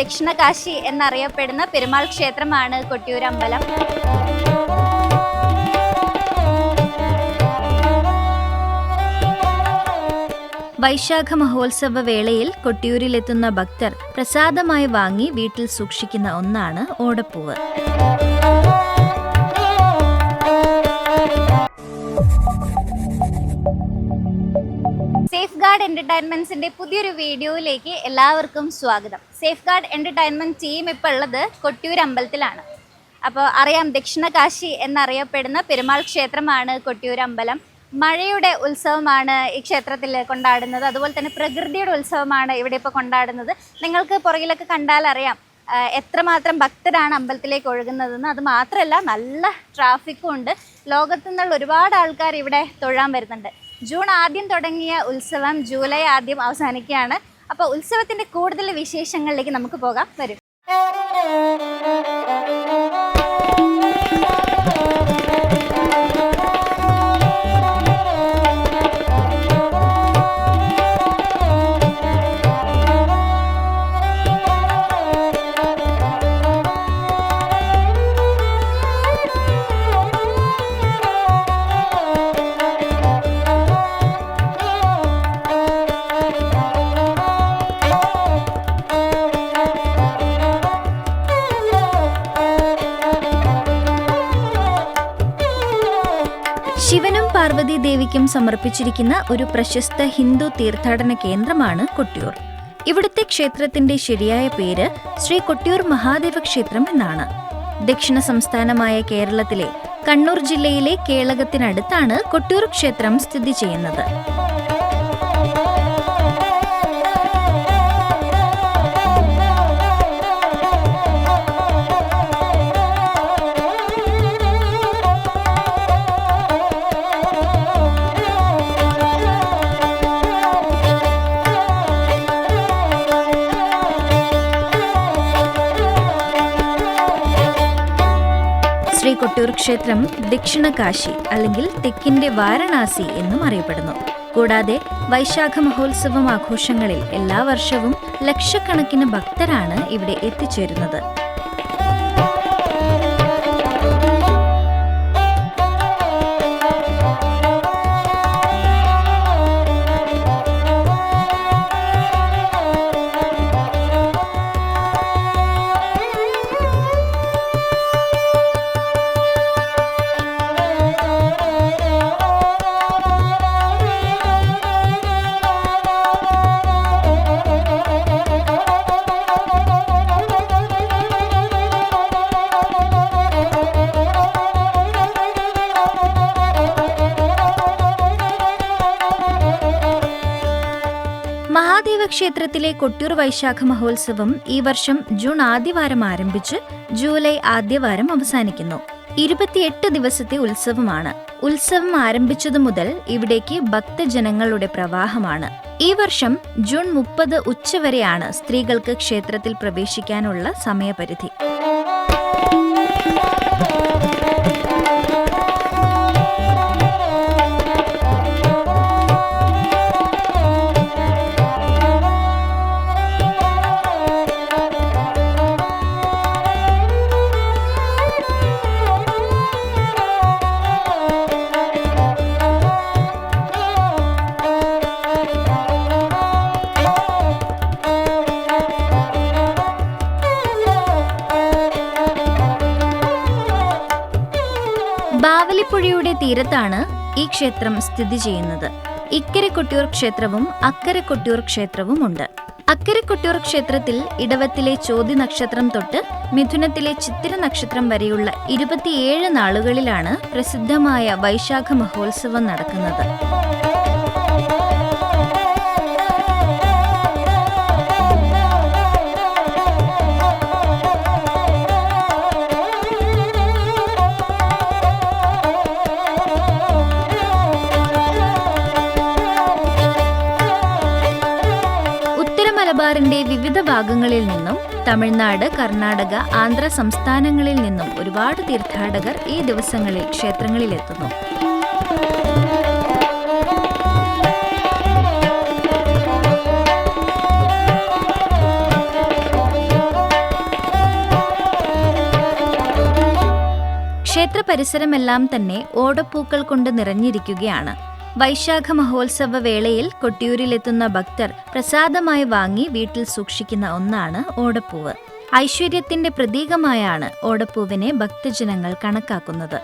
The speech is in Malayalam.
ദക്ഷിണകാശി എന്നറിയപ്പെടുന്ന പെരുമാൾ ക്ഷേത്രമാണ് കൊട്ടിയൂർ അമ്പലം വൈശാഖ മഹോത്സവ വേളയിൽ കൊട്ടിയൂരിലെത്തുന്ന ഭക്തർ പ്രസാദമായി വാങ്ങി വീട്ടിൽ സൂക്ഷിക്കുന്ന ഒന്നാണ് ഓടപ്പൂവ്. സേഫ് ഗാർഡ് എന്റർടൈൻമെന്റ്സിന്റെ പുതിയൊരു വീഡിയോയിലേക്ക് എല്ലാവർക്കും സ്വാഗതം. സേഫ് ഗാർഡ് എന്റർടൈൻമെന്റ് ടീം ഇപ്പോൾ ഉള്ളത് കൊട്ടിയൂർ അമ്പലത്തിലാണ്. അപ്പോൾ അറിയാം ദക്ഷിണകാശി എന്നറിയപ്പെടുന്ന പെരുമാൾ ക്ഷേത്രമാണ് കൊട്ടിയൂർ അമ്പലം. മഴയുടെ ഉത്സവമാണ് ഈ ക്ഷേത്രത്തിൽ കൊണ്ടാടുന്നത്. അതുപോലെ തന്നെ പ്രകൃതിയുടെ ഉത്സവമാണ് ഇവിടെ ഇപ്പോൾ കൊണ്ടാടുന്നത്. നിങ്ങൾക്ക് പുറകിലൊക്കെ കണ്ടാൽ അറിയാം എത്രമാത്രം ഭക്തരാണ് അമ്പലത്തിലേക്ക് ഒഴുകുന്നതെന്ന്. അത് മാത്രമല്ല നല്ല ട്രാഫിക്കും ഉണ്ട്. ലോകത്തു നിന്നുള്ള ഒരുപാട് ആൾക്കാർ ഇവിടെ തൊഴാൻ വരുന്നുണ്ട്. ജൂൺ ആദ്യം തുടങ്ങിയ ഉത്സവം ജൂലൈ ആദ്യം അവസാനിക്കുകയാണ്. അപ്പോൾ ഉത്സവത്തിന്റെ കൂടുതൽ വിശേഷങ്ങളിലേക്ക് നമുക്ക് പോകാം. വരും. പാർവതി ദേവിക്കും സമർപ്പിച്ചിരിക്കുന്ന ഒരു പ്രശസ്ത ഹിന്ദു തീർത്ഥാടന കേന്ദ്രമാണ് കൊട്ടിയൂർ. ഇവിടുത്തെ ക്ഷേത്രത്തിന്റെ ശരിയായ പേര് ശ്രീ കൊട്ടിയൂർ മഹാദേവ ക്ഷേത്രം എന്നാണ്. ദക്ഷിണ സംസ്ഥാനമായ കേരളത്തിലെ കണ്ണൂർ ജില്ലയിലെ കേളകത്തിനടുത്താണ് കൊട്ടിയൂർ ക്ഷേത്രം സ്ഥിതി ചെയ്യുന്നത്. ശ്രീ കൊട്ടിയൂർ ക്ഷേത്രം ദക്ഷിണകാശി അല്ലെങ്കിൽ തെക്കിന്റെ വാരണാസി എന്നും അറിയപ്പെടുന്നു. കൂടാതെ വൈശാഖ മഹോത്സവം ആഘോഷങ്ങളിൽ എല്ലാ വർഷവും ലക്ഷക്കണക്കിന് ഭക്തരാണ് ഇവിടെ എത്തിച്ചേരുന്നത്. മഹാദേവ ക്ഷേത്രത്തിലെ കൊട്ടിയൂർ വൈശാഖ മഹോത്സവം ഈ വർഷം ജൂൺ ആദ്യവാരം ആരംഭിച്ച് ജൂലൈ ആദ്യവാരം അവസാനിക്കുന്നു. ഇരുപത്തിയെട്ട് ദിവസത്തെ ഉത്സവമാണ്. ഉത്സവം ആരംഭിച്ചതു മുതൽ ഇവിടേക്ക് ഭക്തജനങ്ങളുടെ പ്രവാഹമാണ്. ഈ വർഷം ജൂൺ മുപ്പത് ഉച്ചവരെയാണ് സ്ത്രീകൾക്ക് ക്ഷേത്രത്തിൽ പ്രവേശിക്കാനുള്ള സമയപരിധി. ബാവലിപ്പുഴയുടെ തീരത്താണ് ഈ ക്ഷേത്രം സ്ഥിതി ചെയ്യുന്നത്. ഇക്കരെ കൊട്ടിയൂർ ക്ഷേത്രവും അക്കരെ കൊട്ടിയൂർ ക്ഷേത്രവും ഉണ്ട് അക്കരെ കൊട്ടിയൂർ ക്ഷേത്രത്തിൽ ഇടവത്തിലെ ചോതി നക്ഷത്രം തൊട്ട് മിഥുനത്തിലെ ചിത്തിര നക്ഷത്രം വരെയുള്ള ഇരുപത്തിയേഴ് നാളുകളിലാണ് പ്രസിദ്ധമായ വൈശാഖ മഹോത്സവം നടക്കുന്നത്. മലബാറിന്റെ വിവിധ ഭാഗങ്ങളിൽ നിന്നും തമിഴ്നാട് കർണാടക ആന്ധ്ര സംസ്ഥാനങ്ങളിൽ നിന്നും ഒരുപാട് തീർത്ഥാടകർ ഈ ദിവസങ്ങളിൽ ക്ഷേത്രങ്ങളിലെത്തുന്നു. ക്ഷേത്ര പരിസരമെല്ലാം തന്നെ ഓടപ്പൂക്കൾ കൊണ്ട് നിറഞ്ഞിരിക്കുകയാണ്. വൈശാഖ മഹോത്സവ വേളയിൽ കൊട്ടിയൂരിലെത്തുന്ന ഭക്തർ പ്രസാദമായി വാങ്ങി വീട്ടിൽ സൂക്ഷിക്കുന്ന ഒന്നാണ് ഓടപ്പൂവ്. ഐശ്വര്യത്തിന്റെ പ്രതീകമായാണ് ഓടപ്പൂവിനെ ഭക്തജനങ്ങൾ കണക്കാക്കുന്നത്.